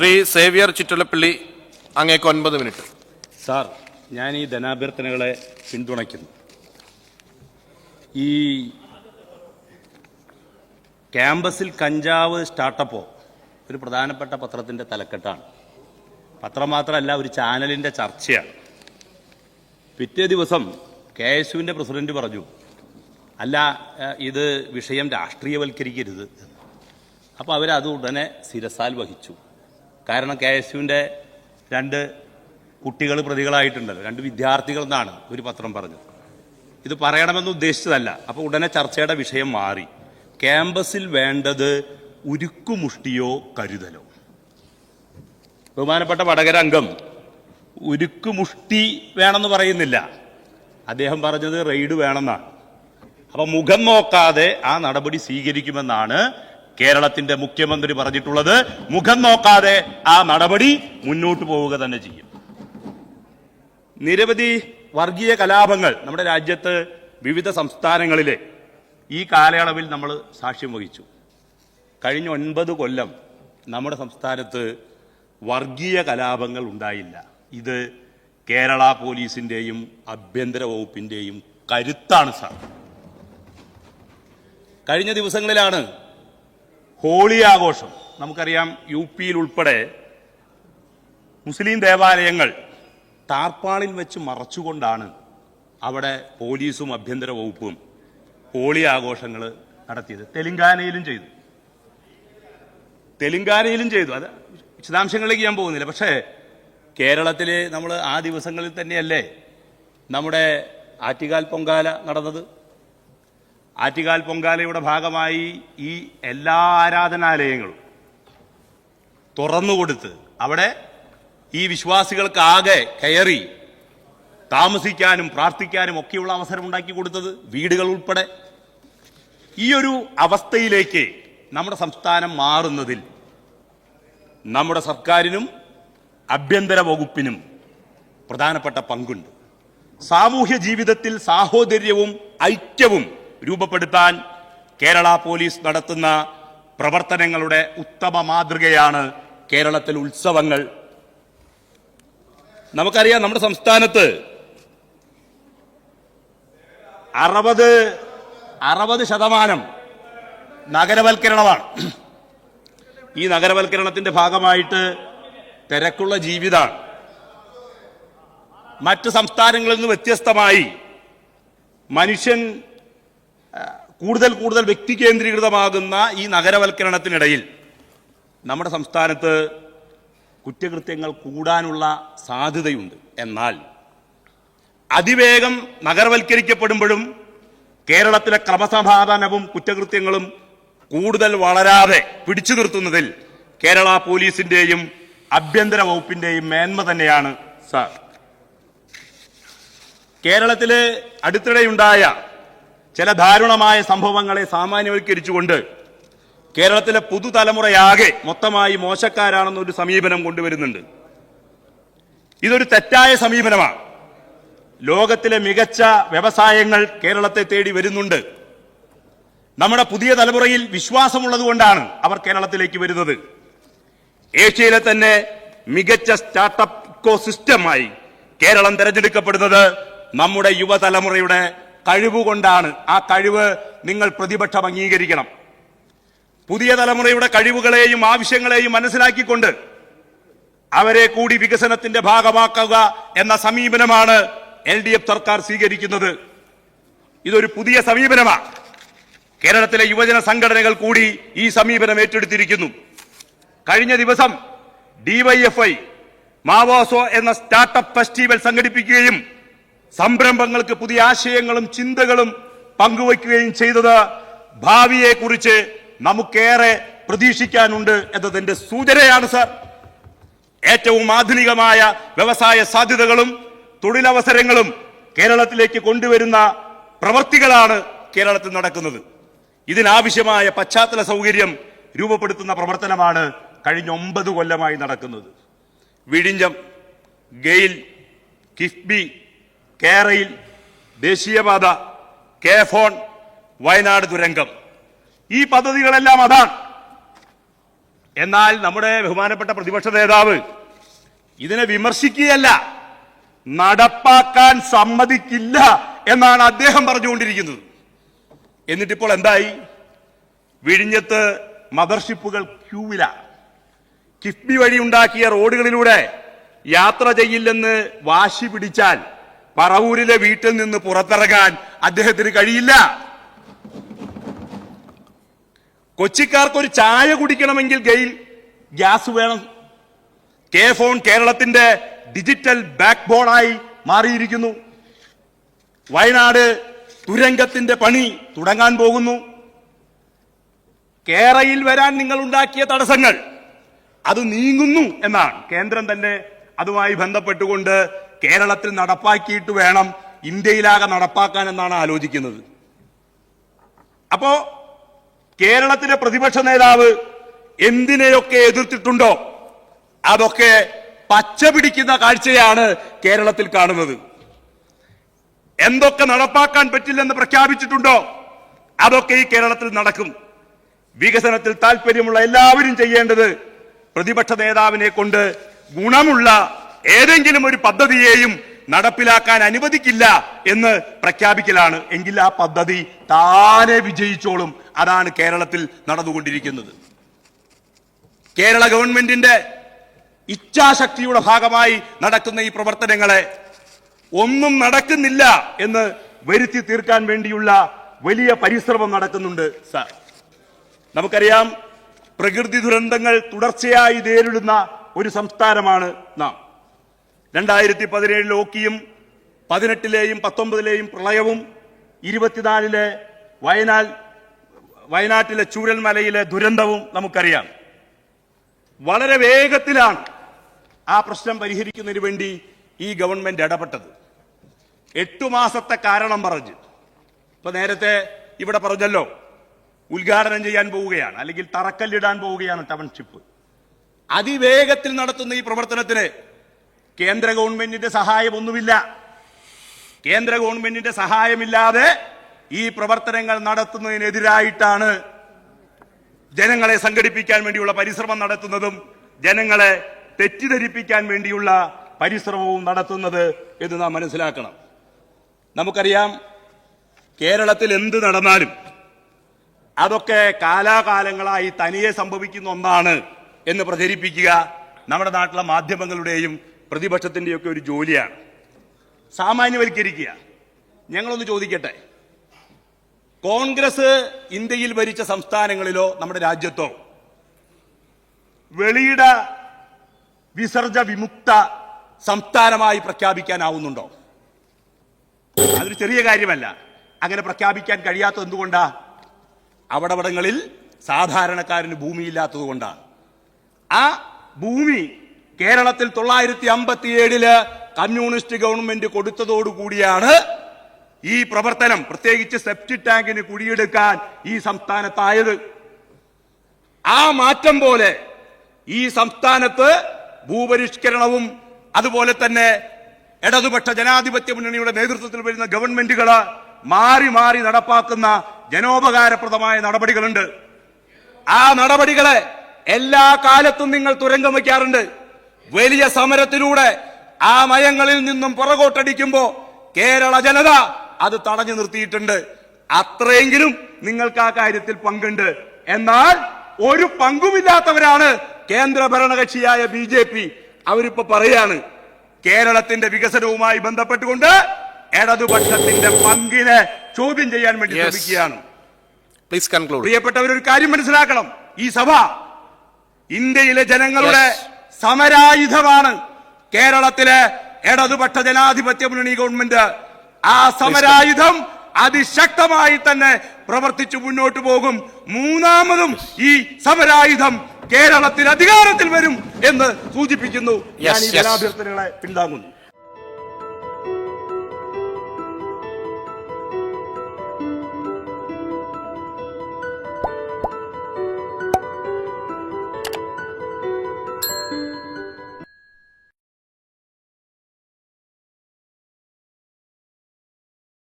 Shri Xavier Chittilappilly അങ്ങേക്ക് ഒൻപത് minute. Sir ഞാൻ ഈ ധനാഭ്യർത്ഥനകളെ പിന്തുണയ്ക്കുന്നു. ഈ ക്യാമ്പസിൽ കഞ്ചാവ് സ്റ്റാർട്ടപ്പോ ഒരു പ്രധാനപ്പെട്ട പത്രത്തിന്റെ തലക്കെട്ടാണ്. പത്രം മാത്രമല്ല ഒരു ചാനലിന്റെ ചർച്ചയാണ്. പിറ്റേ ദിവസം കെ എസ് യുവിന്റെ പ്രസിഡന്റ് പറഞ്ഞു അല്ല ഇത് വിഷയം രാഷ്ട്രീയവൽക്കരിക്കരുത്. അപ്പോൾ അവരത് ഉടനെ ശിരസാൽ വഹിച്ചു. കാരണം കെ എസ് യുവിന്റെ രണ്ട് കുട്ടികൾ പ്രതികളായിട്ടുണ്ടല്ലോ. രണ്ട് വിദ്യാർത്ഥികൾ എന്നാണ് ഒരു പത്രം പറഞ്ഞത്. ഇത് പറയണമെന്ന് ഉദ്ദേശിച്ചതല്ല. അപ്പോൾ ഉടനെ ചർച്ചയുടെ വിഷയം മാറി. ക്യാമ്പസിൽ വേണ്ടത് ഉരുക്കുമുഷ്ടിയോ കരുതലോ? ബഹുമാനപ്പെട്ട വടകര അംഗം ഉരുക്കുമുഷ്ടി വേണമെന്ന് പറയുന്നില്ല. അദ്ദേഹം പറഞ്ഞത് റെയ്ഡ് വേണമെന്നാണ്. അപ്പൊ മുഖം നോക്കാതെ ആ നടപടി സ്വീകരിക്കുമെന്നാണ് കേരളത്തിന്റെ മുഖ്യമന്ത്രി പറഞ്ഞിട്ടുള്ളത് മുഖം നോക്കാതെ ആ നടപടി മുന്നോട്ട് പോവുക തന്നെ ചെയ്യും. നിരവധി വർഗീയ കലാപങ്ങൾ നമ്മുടെ രാജ്യത്ത് വിവിധ സംസ്ഥാനങ്ങളിലെ ഈ കാലയളവിൽ നമ്മൾ സാക്ഷ്യം വഹിച്ചു. കഴിഞ്ഞ ഒൻപത് കൊല്ലം നമ്മുടെ സംസ്ഥാനത്ത് വർഗീയ കലാപങ്ങൾ ഉണ്ടായില്ല. ഇത് കേരള പോലീസിന്റെയും ആഭ്യന്തര വകുപ്പിന്റെയും കരുത്താണ് സാർ. കഴിഞ്ഞ ദിവസങ്ങളിലാണ് ഹോളി ആഘോഷം. നമുക്കറിയാം യു പിയിൽ ഉൾപ്പെടെ മുസ്ലിം ദേവാലയങ്ങൾ ടാർപ്പാളിൽ വെച്ച് മറച്ചുകൊണ്ടാണ് അവിടെ പോലീസും ആഭ്യന്തര വകുപ്പും ഹോളി ആഘോഷങ്ങൾ നടത്തിയത്. തെലങ്കാനയിലും ചെയ്തു. തെലങ്കാനയിലും ചെയ്തു. അത് വിശദാംശങ്ങളിലേക്ക് ഞാൻ പോകുന്നില്ല. പക്ഷേ കേരളത്തിൽ നമ്മൾ ആ ദിവസങ്ങളിൽ തന്നെയല്ലേ നമ്മുടെ ആറ്റുകാൽ പൊങ്കാല നടന്നത്? ആറ്റുകാൽ പൊങ്കാലയുടെ ഭാഗമായി ഈ എല്ലാ ആരാധനാലയങ്ങളും തുറന്നുകൊടുത്ത് അവിടെ ഈ വിശ്വാസികൾക്കാകെ കയറി താമസിക്കാനും പ്രാർത്ഥിക്കാനും ഒക്കെയുള്ള അവസരം ഉണ്ടാക്കി കൊടുത്തത് വീടുകൾ ഉൾപ്പെടെ. ഈ ഒരു അവസ്ഥയിലേക്ക് നമ്മുടെ സംസ്ഥാനം മാറുന്നതിൽ നമ്മുടെ സർക്കാരിനും ആഭ്യന്തര വകുപ്പിനും പ്രധാനപ്പെട്ട പങ്കുണ്ട്. സാമൂഹ്യ ജീവിതത്തിൽ സാഹോദര്യവും ഐക്യവും രൂപപ്പെടുത്താൻ കേരള പോലീസ് നടത്തുന്ന പ്രവർത്തനങ്ങളുടെ ഉത്തമ മാതൃകയാണ് കേരളത്തിൽ ഉത്സവങ്ങൾ. നമുക്കറിയാം നമ്മുടെ സംസ്ഥാനത്ത് അറുപത് അറുപത് ശതമാനം നഗരവൽക്കരണമാണ്. ഈ നഗരവൽക്കരണത്തിന്റെ ഭാഗമായിട്ട് തിരക്കുള്ള ജീവിതമാണ് മറ്റ് സംസ്ഥാനങ്ങളിൽ നിന്ന് വ്യത്യസ്തമായി മനുഷ്യൻ കൂടുതൽ കൂടുതൽ വ്യക്തി കേന്ദ്രീകൃതമാകുന്ന ഈ നഗരവൽക്കരണത്തിനിടയിൽ നമ്മുടെ സംസ്ഥാനത്ത് കുറ്റകൃത്യങ്ങൾ കൂടാനുള്ള സാധ്യതയുണ്ട്. എന്നാൽ അതിവേഗം നഗരവൽക്കരിക്കപ്പെടുമ്പോഴും കേരളത്തിലെ ക്രമസമാധാനവും കുറ്റകൃത്യങ്ങളും കൂടുതൽ വളരാതെ പിടിച്ചു നിർത്തുന്നതിൽ കേരള പോലീസിന്റെയും ആഭ്യന്തര വകുപ്പിന്റെയും മേന്മ തന്നെയാണ് സാർ. കേരളത്തിലെ അടുത്തിടെയുണ്ടായ ചില ദാരുണമായ സംഭവങ്ങളെ സാമാന്യവൽക്കരിച്ചുകൊണ്ട് കേരളത്തിലെ പുതുതലമുറയാകെ മൊത്തമായി മോശക്കാരാണെന്നൊരു സമീപനം കൊണ്ടുവരുന്നുണ്ട്. ഇതൊരു തെറ്റായ സമീപനമാണ്. ലോകത്തിലെ മികച്ച വ്യവസായങ്ങൾ കേരളത്തെ തേടി വരുന്നുണ്ട്. നമ്മുടെ പുതിയ തലമുറയിൽ വിശ്വാസമുള്ളതുകൊണ്ടാണ് അവർ കേരളത്തിലേക്ക് വരുന്നത്. ഏഷ്യയിലെ തന്നെ മികച്ച സ്റ്റാർട്ടപ്പ് ഇക്കോ സിസ്റ്റമായി കേരളം തെരഞ്ഞെടുക്കപ്പെടുന്നത് നമ്മുടെ യുവതലമുറയുടെ കഴിവുകൊണ്ടാണ്. ആ കഴിവ് നിങ്ങൾ പ്രതിപക്ഷം അംഗീകരിക്കണം. പുതിയ തലമുറയുടെ കഴിവുകളെയും ആവശ്യങ്ങളെയും മനസ്സിലാക്കിക്കൊണ്ട് അവരെ കൂടി വികസനത്തിന്റെ ഭാഗമാക്കുക എന്ന സമീപനമാണ് എൽ ഡി എഫ് സർക്കാർ സ്വീകരിക്കുന്നത്. ഇതൊരു പുതിയ സമീപനമാണ് കേരളത്തിലെ യുവജന സംഘടനകൾ കൂടി ഈ സമീപനം ഏറ്റെടുത്തിരിക്കുന്നു. കഴിഞ്ഞ ദിവസം ഡിവൈഎഫ്ഐ മാവോസോ എന്ന സ്റ്റാർട്ടപ്പ് ഫെസ്റ്റിവൽ സംഘടിപ്പിക്കുകയും സംരംഭങ്ങൾക്ക് പുതിയ ആശയങ്ങളും ചിന്തകളും പങ്കുവയ്ക്കുകയും ചെയ്തത് ഭാവിയെക്കുറിച്ച് നമുക്കേറെ പ്രതീക്ഷിക്കാനുണ്ട് എന്നതിന്റെ സൂചനയാണ് സർ. ഏറ്റവും ആധുനികമായ വ്യവസായ സാധ്യതകളും തൊഴിലവസരങ്ങളും കേരളത്തിലേക്ക് കൊണ്ടുവരുന്ന പ്രവർത്തികളാണ് കേരളത്തിൽ നടക്കുന്നത്. ഇതിനാവശ്യമായ പശ്ചാത്തല സൗകര്യം രൂപപ്പെടുത്തുന്ന പ്രവർത്തനമാണ് കഴിഞ്ഞ ഒമ്പത് കൊല്ലമായി നടക്കുന്നത്. വിഴിഞ്ഞം ഗെയിൽ കിഫ്ബി കേരയിൽ ദേശീയപാത കെ ഫോൺ വയനാട് തുരങ്കം. ഈ പദ്ധതികളെല്ലാം അതാണ്. എന്നാൽ നമ്മുടെ ബഹുമാനപ്പെട്ട പ്രതിപക്ഷ നേതാവ് ഇതിനെ വിമർശിക്കുകയല്ല നടപ്പാക്കാൻ സമ്മതിക്കില്ല എന്നാണ് അദ്ദേഹം പറഞ്ഞുകൊണ്ടിരിക്കുന്നത്. എന്നിട്ടിപ്പോൾ എന്തായി? വിഴിഞ്ഞത്ത് മദർഷിപ്പുകൾ ക്യൂവില. കിഫ്ബി വഴി ഉണ്ടാക്കിയ റോഡുകളിലൂടെ യാത്ര ചെയ്യില്ലെന്ന് വാശി പിടിച്ചാൽ പറവൂരിലെ വീട്ടിൽ നിന്ന് പുറത്തിറങ്ങാൻ അദ്ദേഹത്തിന് കഴിയില്ല. കൊച്ചിക്കാർക്ക് ഒരു ചായ കുടിക്കണമെങ്കിൽ ഗെയിൽ ഗ്യാസ് വേണം. കെ ഫോൺ കേരളത്തിന്റെ ഡിജിറ്റൽ ബാക്ക് ബോണായി മാറിയിരിക്കുന്നു. വയനാട് തുരങ്കത്തിന്റെ പണി തുടങ്ങാൻ പോകുന്നു. കേരയിൽ വരാൻ നിങ്ങൾ ഉണ്ടാക്കിയ തടസ്സങ്ങൾ അത് നീങ്ങുന്നു എന്നാണ്. കേന്ദ്രം തന്നെ അതുമായി ബന്ധപ്പെട്ടുകൊണ്ട് കേരളത്തിൽ നടപ്പാക്കിയിട്ട് വേണം ഇന്ത്യയിലാകെ നടപ്പാക്കാൻ എന്നാണ് ആലോചിക്കുന്നത്. അപ്പോ കേരളത്തിലെ പ്രതിപക്ഷ നേതാവ് എന്തിനെയൊക്കെ എതിർത്തിട്ടുണ്ടോ അതൊക്കെ പച്ച പിടിക്കുന്ന കാഴ്ചയാണ് കേരളത്തിൽ കാണുന്നത്. എന്തൊക്കെ നടപ്പാക്കാൻ പറ്റില്ലെന്ന് പ്രഖ്യാപിച്ചിട്ടുണ്ടോ അതൊക്കെ ഈ കേരളത്തിൽ നടക്കും. വികസനത്തിൽ താല്പര്യമുള്ള എല്ലാവരും ചെയ്യേണ്ടത് പ്രതിപക്ഷ നേതാവിനെ കൊണ്ട് ഗുണമുള്ള ഏതെങ്കിലും ഒരു പദ്ധതിയെയും നടപ്പിലാക്കാൻ അനുവദിക്കില്ല എന്ന് പ്രഖ്യാപിക്കലാണ് എങ്കിൽ ആ പദ്ധതി താനെ വിജയിച്ചോളും. അതാണ് കേരളത്തിൽ നടന്നുകൊണ്ടിരിക്കുന്നത്. കേരള ഗവൺമെന്റിന്റെ ഇച്ഛാശക്തിയുടെ ഭാഗമായി നടക്കുന്ന ഈ പ്രവർത്തനങ്ങളെ ഒന്നും നടക്കുന്നില്ല എന്ന് വരുത്തി തീർക്കാൻ വേണ്ടിയുള്ള വലിയ പരിശ്രമം നടക്കുന്നുണ്ട് സാർ. നമുക്കറിയാം പ്രകൃതി ദുരന്തങ്ങൾ തുടർച്ചയായി നേരിടുന്ന ഒരു സംസ്ഥാനമാണ് നാം. രണ്ടായിരത്തി പതിനേഴിലെ ഓക്കിയും പതിനെട്ടിലെയും പത്തൊമ്പതിലെയും പ്രളയവും ഇരുപത്തിനാലിലെ വയനാൽ വയനാട്ടിലെ ചൂരൽമലയിലെ ദുരന്തവും നമുക്കറിയാം. വളരെ വേഗത്തിലാണ് ആ പ്രശ്നം പരിഹരിക്കുന്നതിന് വേണ്ടി ഈ ഗവൺമെന്റ് ഇടപെട്ടത്. എട്ടു മാസത്തെ കാരണം പറഞ്ഞ്. ഇപ്പൊ നേരത്തെ ഇവിടെ പറഞ്ഞല്ലോ ഉദ്ഘാടനം ചെയ്യാൻ പോവുകയാണ് അല്ലെങ്കിൽ തറക്കല്ലിടാൻ പോവുകയാണ് ടൗൺഷിപ്പ്. അതിവേഗത്തിൽ നടത്തുന്ന ഈ പ്രവർത്തനത്തിന് കേന്ദ്ര ഗവൺമെന്റിന്റെ സഹായമൊന്നുമില്ല. കേന്ദ്ര ഗവൺമെന്റിന്റെ സഹായമില്ലാതെ ഈ പ്രവർത്തനങ്ങൾ നടത്തുന്നതിനെതിരായിട്ടാണ് ജനങ്ങളെ സംഘടിപ്പിക്കാൻ വേണ്ടിയുള്ള പരിശ്രമം നടത്തുന്നതും ജനങ്ങളെ തെറ്റിദ്ധരിപ്പിക്കാൻ വേണ്ടിയുള്ള പരിശ്രമവും നടത്തുന്നത് എന്ന് നാം മനസ്സിലാക്കണം. നമുക്കറിയാം കേരളത്തിൽ എന്ത് നടന്നാലും അതൊക്കെ കാലാകാലങ്ങളായി തനിയെ സംഭവിക്കുന്ന ഒന്നാണ് എന്ന് പ്രചരിപ്പിക്കുക നമ്മുടെ നാട്ടിലെ മാധ്യമങ്ങളുടെയും പ്രതിപക്ഷത്തിന്റെയൊക്കെ ഒരു ജോലിയാണ്. സാമാന്യവൽക്കരിക്കുക. ഞങ്ങളൊന്ന് ചോദിക്കട്ടെ. കോൺഗ്രസ് ഇന്ത്യയിൽ ഭരിച്ച സംസ്ഥാനങ്ങളിലോ നമ്മുടെ രാജ്യത്തോ വെളിയിട വിസർജ വിമുക്ത സംസ്ഥാനമായി പ്രഖ്യാപിക്കാനാവുന്നുണ്ടോ? അതൊരു ചെറിയ കാര്യമല്ല. അങ്ങനെ പ്രഖ്യാപിക്കാൻ കഴിയാത്തത് എന്തുകൊണ്ടാ? അവിടവിടങ്ങളിൽ സാധാരണക്കാരന് ഭൂമിയില്ലാത്തത് കൊണ്ടാണ് ആ ഭൂമി കേരളത്തിൽ തൊള്ളായിരത്തി അമ്പത്തിയേഴിൽ കമ്മ്യൂണിസ്റ്റ് ഗവൺമെന്റ് കൊടുത്തതോടുകൂടിയാണ് ഈ പ്രവർത്തനം പ്രത്യേകിച്ച് സെപ്റ്റി ടാങ്കിന് കുഴിയെടുക്കാൻ ഈ സംസ്ഥാനത്തായത്. ആ മാറ്റം പോലെ ഈ സംസ്ഥാനത്ത് ഭൂപരിഷ്കരണവും അതുപോലെ തന്നെ ഇടതുപക്ഷ ജനാധിപത്യ മുന്നണിയുടെ നേതൃത്വത്തിൽ വരുന്ന ഗവൺമെന്റുകൾ മാറി മാറി നടപ്പാക്കുന്ന ജനോപകാരപ്രദമായ നടപടികളുണ്ട്. ആ നടപടികളെ എല്ലാ കാലത്തും നിങ്ങൾ തുരങ്കം വയ്ക്കാറുണ്ട്. വലിയ സമരത്തിലൂടെ ആ മയങ്ങളിൽ നിന്നും പുറകോട്ടടിക്കുമ്പോ കേരള ജനത അത് തടഞ്ഞു നിർത്തിയിട്ടുണ്ട്. അത്രയെങ്കിലും നിങ്ങൾക്ക് ആ കാര്യത്തിൽ പങ്കുണ്ട്. എന്നാൽ ഒരു പങ്കുമില്ലാത്തവരാണ് കേന്ദ്ര ഭരണകക്ഷിയായ ബി ജെ പി. അവരിപ്പോ പറയാണ് കേരളത്തിന്റെ വികസനവുമായി ബന്ധപ്പെട്ടുകൊണ്ട് ഇടതുപക്ഷത്തിന്റെ പങ്കിനെ ചോദ്യം ചെയ്യാൻ വേണ്ടി. ശ്രമിക്കുകയാണ്. പ്ലീസ് കൺക്ലൂഡ് പ്രിയപ്പെട്ടവർ ഒരു കാര്യം മനസ്സിലാക്കണം. ഈ സഭ ഇന്ത്യയിലെ ജനങ്ങളുടെ. സമരായുധമാണ് കേരളത്തിലെ ഇടതുപക്ഷ ജനാധിപത്യ മുന്നണി ഗവൺമെന്റ്. ആ സമരായുധം അതിശക്തമായി തന്നെ പ്രവർത്തിച്ചു മുന്നോട്ട് പോകും. മൂന്നാമതും ഈ സമരായുധം കേരളത്തിൽ അധികാരത്തിൽ വരും എന്ന് സൂചിപ്പിക്കുന്നു. ഞാൻ ഈ. ജനാഭ്യർത്ഥനകളെ പിന്താങ്ങുന്നു.